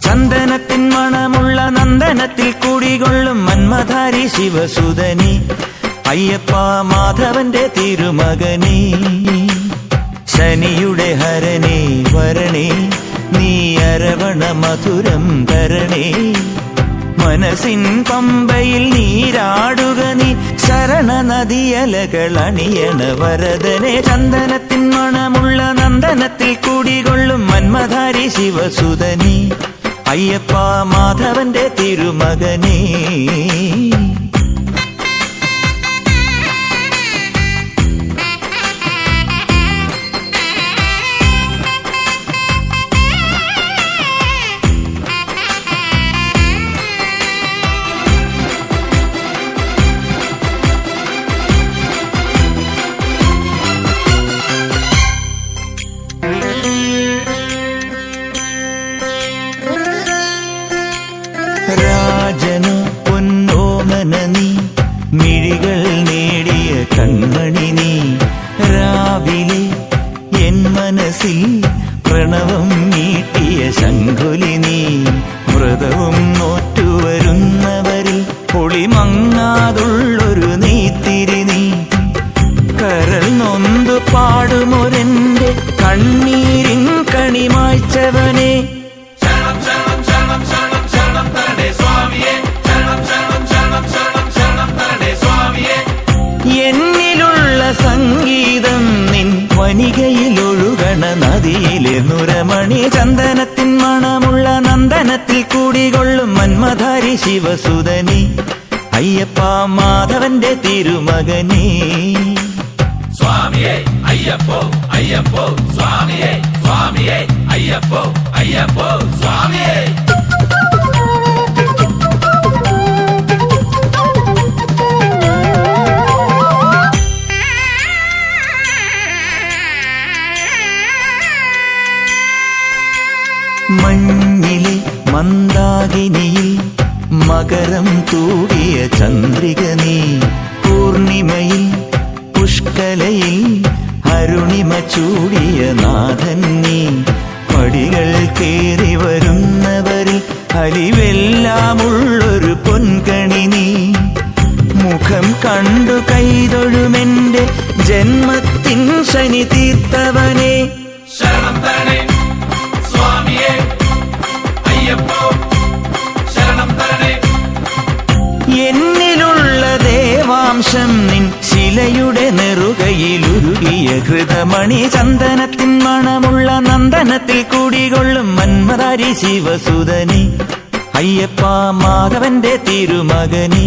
ചന്ദനത്തിൻ മണമുള്ള നന്ദനത്തിൽ കുടികൊള്ളും മന്മധാരി ശിവസുധനി അയ്യപ്പ മാധവന്റെ തിരുമകനീ. ശനിയുടെ ഹരനെ വര അരവണ മധുരം തരണേ മനസ്സിൻ പമ്പയിൽ നീരാടുക നീ. ശരണ നദിയലകൾ അണിയണ വരദനെ. ചന്ദനത്തിൻ മണമുള്ള നന്ദനത്തിൽ കൂടികൊള്ളും മന്മധാരി ശിവസുതനി. അയ്യപ്പ മാധവന്റെ തിരുമകനേ. രാജനു പൊന്നോമന നീ. മിഴികൾ നേടിയ കൺമണി നീ. രാവിലെ എൻ മനസ്സിൽ പ്രണവം നീട്ടിയ ശങ്കുലി നീ. നുരമണി ചന്ദനത്തിൻ മണമുള്ള നന്ദനത്തിൽ കൂടികൊള്ളും മന്മധാരി ശിവസുതനി. അയ്യപ്പ മാധവന്റെ തിരുമകനീ. സ്വാമിയേ അയ്യപ്പോ അയ്യപ്പോ സ്വാമിയേ സ്വാമിയേ അയ്യപ്പോ അയ്യപ്പോ സ്വാമിയേ. മഞ്ഞിലെ മന്ദാകിനിയിൽ മകരം തൂടിയ ചന്ദ്രിക നീ പൂർണിമയിൽ പുഷ്കലയിൽ അരുണിമ ചൂടിയ നാഥൻ നീ. പടികൾ കേറി വരുന്നവരിൽ അലിവെല്ലാമുള്ളൊരു പൊൻകണി നീ. മുഖം കണ്ടു കൈതൊഴുമെന്റെ ജന്മത്തിൻ ശനി തീർത്തവനെ ദേവാംശം നിൻ ശിലയുടെ നെറുകയിലുരുകിയ ഹൃതമണി ചന്ദനത്തിൻ മണമുള്ള നന്ദനത്തിൽ കൂടികൊള്ളും മന്മരാരി ശിവസുതനി. അയ്യപ്പ മാധവന്റെ തിരുമകനി.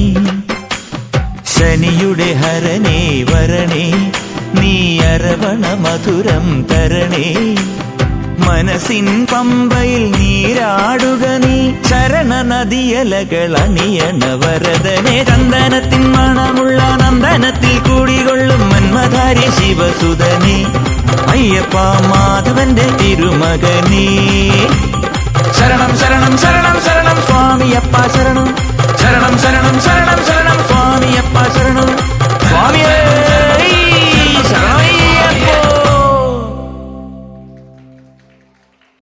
ശനിയുടെ ഹരണേ വരണേ നീ അരവണ മധുരം തരണേ. മനസ്സിൻ പമ്പയിൽ നീരാടുക നീ ചരണ നദിയലകൾ അണിയണ വരദനെ. ചന്ദനത്തിൻ മണമുള്ള നന്ദനത്തിൽ കൂടികൊള്ളും മന്മധാരി ശിവസുതനെ അയ്യപ്പ മാധവന്റെ തിരുമകനേ. ശരണം ശരണം ശരണം ശരണം സ്വാമിയപ്പ ശരണം. ശരണം ശരണം ശരണം ശരണം സ്വാമിയപ്പ ശരണം.